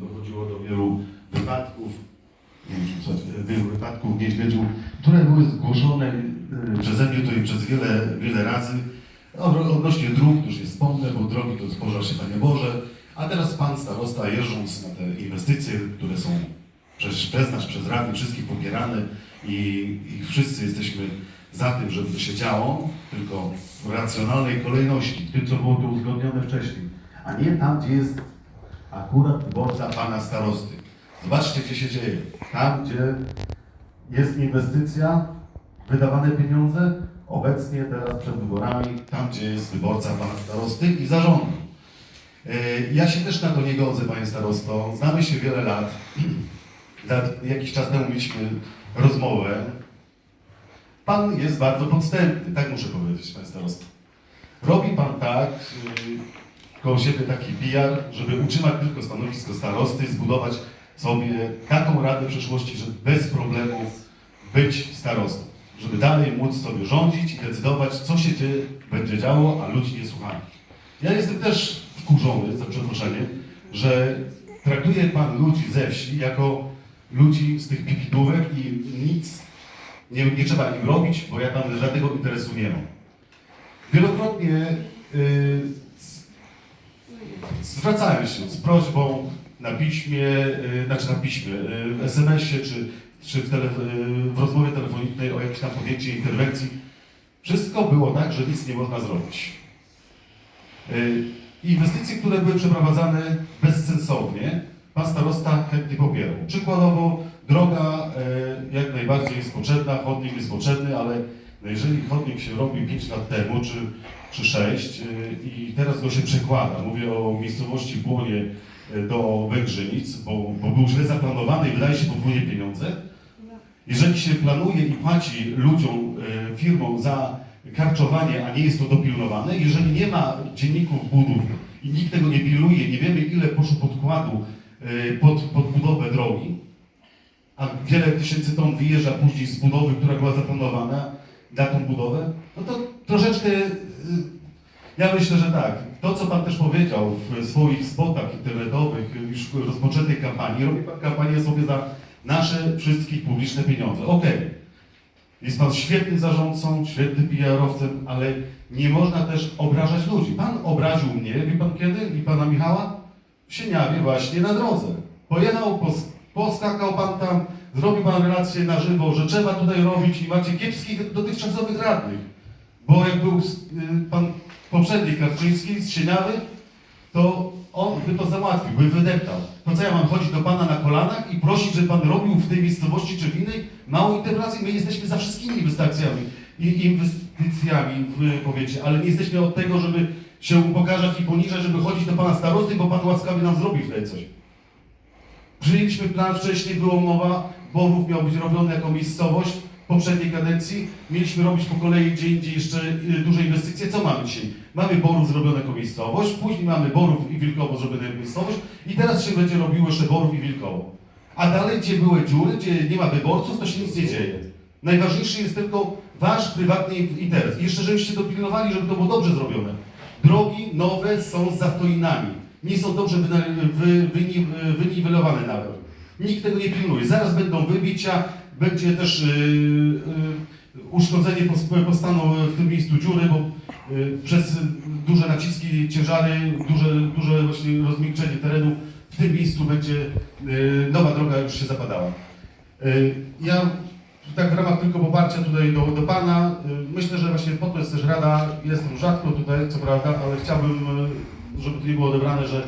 Dochodziło do wielu wypadków, nie wiem, co, wielu wypadków w Niedźwiedziu, które były zgłoszone y, przeze mnie tutaj przez wiele, wiele razy. Od- Odnośnie dróg, już nie wspomnę, bo drogi to spożar się Panie Boże. A teraz Pan Starosta, jeżdżąc na te inwestycje, które są przez, przez nas, przez Radę, wszystkich popierane i, i wszyscy jesteśmy za tym, żeby to się działo, tylko w racjonalnej kolejności, tym, co było tu uzgodnione wcześniej, a nie tam, gdzie jest akurat dworca Pana Starosty. Zobaczcie, gdzie się dzieje. Tam, gdzie jest inwestycja, wydawane pieniądze, obecnie teraz przed wyborami, tam, gdzie jest wyborca Pana Starosty i zarządu. E, Ja się też na to nie godzę, Panie Starosto. Znamy się wiele lat. Jakiś czas temu mieliśmy rozmowę. Pan jest bardzo podstępny, tak muszę powiedzieć, Panie Starosto. Robi Pan tak, yy, koło siebie taki PR, żeby utrzymać tylko stanowisko starosty, zbudować sobie taką radę w przyszłości, żeby bez problemów być starostą. Żeby dalej móc sobie rządzić i decydować, co się dzieje, będzie działo, a ludzi nie słuchali. Ja jestem też wkurzony, za przeproszeniem, że traktuje Pan ludzi ze wsi jako ludzi z tych pipidówek i nic nie, nie trzeba im robić, bo ja tam żadnego interesu nie mam. Wielokrotnie y, z- zwracałem się z prośbą na piśmie, y, znaczy na piśmie, y, w SMS-ie czy, czy w, tele, y, w rozmowie telefonicznej o jakieś tam podjęcie interwencji. Wszystko było tak, że nic nie można zrobić. Y, Inwestycje, które były przeprowadzane bezsensownie, pan starosta chętnie popierał. Przykładowo droga e, jak najbardziej jest potrzebna, chodnik jest potrzebny, ale no jeżeli chodnik się robi 5 lat temu, czy, czy 6 i teraz go się przekłada, mówię o miejscowości Błonie e, do Węgrzynic, bo, bo był źle zaplanowany i wydaje się podwójnie pieniądze, jeżeli się planuje i płaci ludziom, e, firmom za karczowanie, a nie jest to dopilnowane, jeżeli nie ma dzienników budów i nikt tego nie pilnuje, nie wiemy ile poszło podkładu pod, pod budowę drogi, a wiele tysięcy ton wyjeżdża później z budowy, która była zaplanowana na tą budowę, no to troszeczkę, e, ja myślę, że tak, to co Pan też powiedział w swoich spotach internetowych, już rozpoczętej kampanii, robi Pan kampanię sobie za nasze wszystkich publiczne pieniądze. Okej. Jest Pan świetnym zarządcą, świetnym PR-owcem, ale nie można też obrażać ludzi. Pan obraził mnie, wie Pan kiedy? I Pana Michała? W Sieniawie właśnie na drodze. Pojechał, pos, poskakał Pan tam, zrobił Pan relację na żywo, że trzeba tutaj robić i macie kiepskich dotychczasowych radnych. Bo jak był y, Pan poprzedni Karczyński z Sieniawy, to on by to załatwił, by wydeptał. To co ja mam chodzić do Pana na kolanach i prosić, żeby Pan robił w tej miejscowości czy w innej małą interpretację? My jesteśmy za wszystkimi inwestycjami i inwestycjami w powiecie, ale nie jesteśmy od tego, żeby się upokarzać i poniżać, żeby chodzić do Pana starosty, bo Pan łaskawie nam zrobi wtedy coś. Przyjęliśmy plan wcześniej, była mowa, Borów miał być robiony jako miejscowość poprzedniej kadencji. Mieliśmy robić po kolei gdzie indziej jeszcze y, duże inwestycje. Co mamy dzisiaj? Mamy Borów zrobione jako miejscowość, później mamy Borów i Wilkowo zrobione jako miejscowość i teraz się będzie robiło jeszcze Borów i Wilkowo. A dalej, gdzie były dziury, gdzie nie ma wyborców, to się nic nie dzieje. Najważniejszy jest tylko wasz prywatny interes. I jeszcze, żebyście dopilnowali, żeby to było dobrze zrobione. Drogi nowe są z zastoinami. Nie są dobrze wy, wyniwelowane nawet. Nikt tego nie pilnuje. Zaraz będą wybicia, będzie też yy, yy, uszkodzenie powstaną w tym miejscu dziury, bo yy, przez duże naciski, ciężary, duże, duże właśnie rozmiękczenie terenu w tym miejscu będzie yy, nowa droga już się zapadała. Yy, Ja tak w ramach tylko poparcia tutaj do, do Pana, yy, myślę, że właśnie po to jest też Rada, jestem rzadko tutaj, co prawda, ale chciałbym, yy, żeby to nie było odebrane, że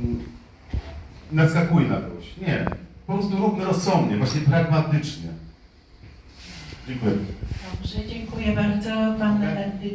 mm, naskakuj na kogoś. Nie. Po prostu róbmy rozsądnie, właśnie pragmatycznie. Dziękuję. Dobrze, dziękuję bardzo. Pan radny